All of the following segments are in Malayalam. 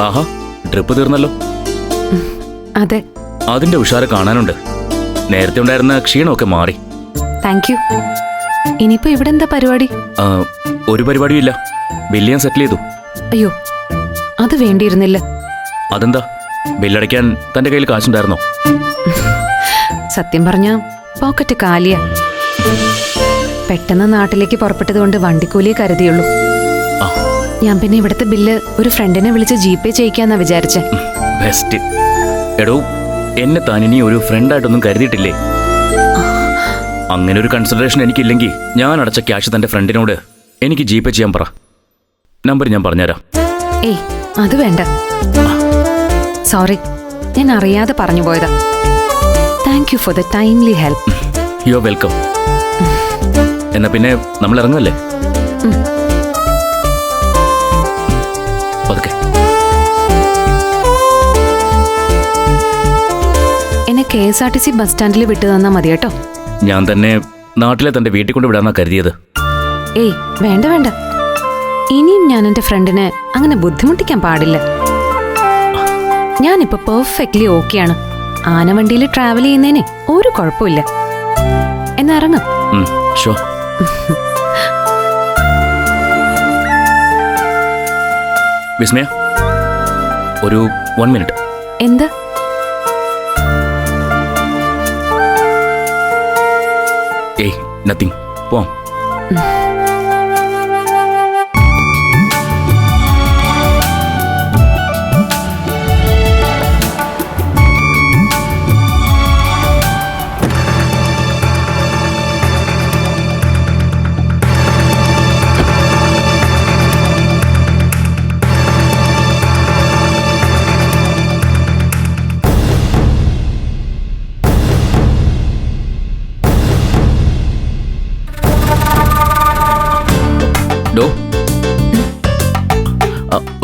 ആഹാ ട്രിപ്പ് തീർന്നല്ലോ. അതെ. അതിന്റെ ഉഷാര കാണാനുണ്ട്. നേരത്തെ ഉണ്ടായിരുന്ന ക്ഷീണമൊക്കെ മാറി. താങ്ക് യു ഇനിയിപ്പോ ഇവിടെ എന്താ പരിപാടി? ഒരു പരിപാടിയും ഇല്ല. ബില്ല് ഞാൻ സെറ്റിൽ ചെയ്തു. അയ്യോ അത് വേണ്ടിയിരുന്നില്ല. അതെന്താ? ബില്ലടയ്ക്കാൻ തന്റെ കയ്യിൽ കാശുണ്ടായിരുന്നോ? സത്യം പറഞ്ഞ പോക്കറ്റ് കാലിയ. പെട്ടെന്ന് നാട്ടിലേക്ക് പുറപ്പെട്ടതുകൊണ്ട് വണ്ടിക്കൂലിയെ കരുതിയുള്ളൂ. ഞാൻ പിന്നെ ഇവിടുത്തെ ബില്ല് ഒരു ഫ്രണ്ടിനെ വിളിച്ച് ജി പേ ചെയ്യിക്കാന്നാ വിചാരിച്ചെ. ബെസ്റ്റ് എടോ എന്നെ താൻ ഇനി ഒരു ഫ്രണ്ടായിട്ടൊന്നും കരുതിയിട്ടില്ലേ? അങ്ങനെ ഒരു കൺസിഡറേഷൻ എനിക്കില്ലെങ്കിൽ ഞാൻ അടച്ച ക്യാഷ് തന്റെ ഫ്രണ്ടിനോട് എനിക്ക് ജി പേ ചെയ്യാൻ പറ. നമ്പർ ഞാൻ പറഞ്ഞുതരാം. ഏയ് അത് വേണ്ട. സോറി ഞാൻ അറിയാതെ പറഞ്ഞു പോയതാ. Thank you for the timely help you are welcome എന്നാ പിന്നെ നമ്മൾ ഇറങ്ങുമല്ലേ K S R T C bus സ്റ്റാൻഡിൽ വിട്ടു തന്നാ മതി കേട്ടോ. ഞാൻ തന്നെ നാട്ടിലെ തന്റെ വീട്ടിൽ കൊണ്ട് വിടാന്നാ കരുതിയത്. ഏയ് വേണ്ട വേണ്ട. ഇനിയും ഞാൻ എന്റെ ഫ്രണ്ടിനെ അങ്ങനെ ബുദ്ധിമുട്ടിക്കാൻ പാടില്ല. ഞാനിപ്പോ പെർഫെക്റ്റ്ലി ഓക്കെയാണ് ആനവണ്ടിയിൽ ട്രാവൽ ചെയ്യുന്നതിന് ഒരു കുഴപ്പമില്ല. എന്നാ ഇറങ്ങാം. വിസ്മയ ഒരു വൺ മിനിറ്റ് എന്താ? ഏയ് നത്തിങ്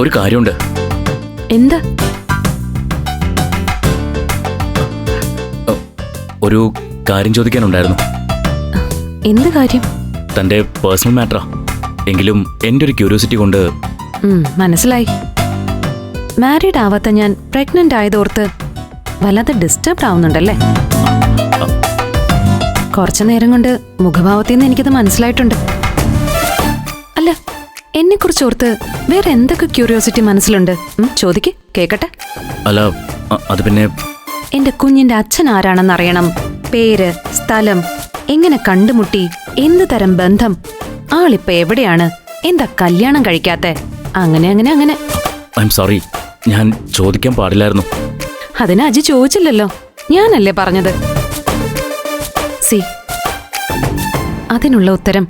ഒരു കാര്യമുണ്ട്. എന്താ? ഒരു കാര്യം ചോദിക്കാനുണ്ടായിരുന്നു. എന്ത് കാര്യം? തന്റെ പേഴ്സണൽ മാറ്ററാ. എങ്കിലും എന്റെ ഒരു ക്യൂരിയോസിറ്റി കൊണ്ട് മനസ്സിലായി. മാരീഡ് ആവാത്ത ഞാൻ പ്രഗ്നന്റ് ആയതോർത്ത് വല്ലാതെ ഡിസ്റ്റർബ്ഡ് ആവുന്നുണ്ടല്ലേ? കുറച്ചു നേരം കൊണ്ട് മുഖഭാവത്തിൽ നിന്ന് എനിക്കത് മനസ്സിലായിട്ടുണ്ട്. എന്നെ കുറിച്ച് ഓർത്ത് വേറെ എന്തൊക്കെ ക്യൂരിയോസിറ്റി മനസ്സിലുണ്ട്? ചോദിക്ക് കേക്കട്ടെ. അല്ല അത് പിന്നെ എന്റെ കുഞ്ഞിന്റെ അച്ഛൻ ആരാണെന്ന് അറിയണം. പേര് സ്ഥലം എങ്ങനെ കണ്ടുമുട്ടി എന്ത് തരം ബന്ധം ആളിപ്പോ എവിടെയാണ് എന്താ കല്യാണം കഴിക്കാത്ത? അങ്ങനെ അങ്ങനെ അങ്ങനെ. ഐ സോറി ഞാൻ ചോദിക്കാൻ പാടില്ലായിരുന്നു. അതിന് അജി ചോദിച്ചില്ലല്ലോ. ഞാനല്ലേ പറഞ്ഞത്? സി അതിനുള്ള ഉത്തരം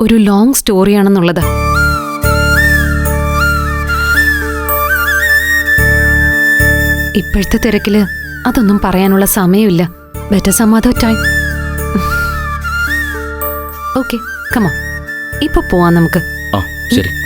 ഒരു ലോങ് സ്റ്റോറിയാണെന്നുള്ളത് ഇപ്പോഴത്തെ തിരക്കിൽ അതൊന്നും പറയാനുള്ള സമയമില്ല. ബെറ്റർ സമാധ ടൈം ഓക്കെ കമാ ഇപ്പൊ പോവാം നമുക്ക്. ശരി.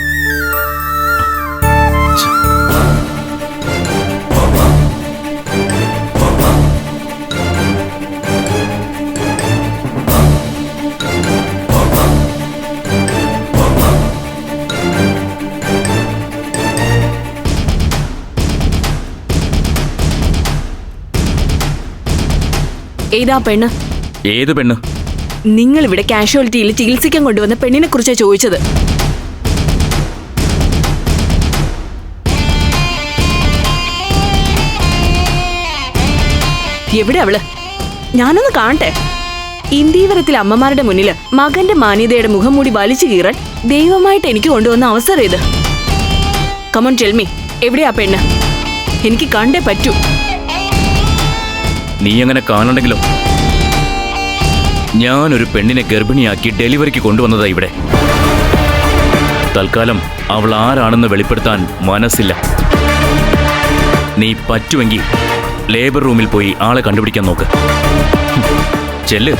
ഏതാ പെണ്ണ്? ഏത് പെണ്ണ്? നിങ്ങൾ ഇവിടെ കാഷ്വാലിറ്റിയിൽ ചികിത്സിക്കാൻ കൊണ്ടുവന്ന പെണ്ണിനെ കുറിച്ചാ ചോദിച്ചത്. എവിടെ അവൾ? ഞാനൊന്ന് കാണട്ടെ. ഇന്ദീവരത്തിൽ അമ്മമാരുടെ മുന്നിൽ മകന്റെ മാന്യതയുടെ മുഖം മൂടി വലിച്ചു കീറാൻ ദൈവമായിട്ട് എനിക്ക് കൊണ്ടുവന്ന അവസരം ഇത്. കമോൺ ടെൽമി എവിടെയാ പെണ്ണ്? എനിക്ക് കണ്ടേ പറ്റൂ. നീ അങ്ങനെ കാണണ്ടെങ്കിലോ? ഞാനൊരു പെണ്ണിനെ ഗർഭിണിയാക്കി ഡെലിവറിക്ക് കൊണ്ടുവന്നതാ ഇവിടെ. തൽക്കാലം അവൾ ആരാണെന്ന് വെളിപ്പെടുത്താൻ മനസ്സില്ല. നീ പറ്റുമെങ്കിൽ ലേബർ റൂമിൽ പോയി ആളെ കണ്ടുപിടിക്കാൻ നോക്ക്. ചെല്ല്.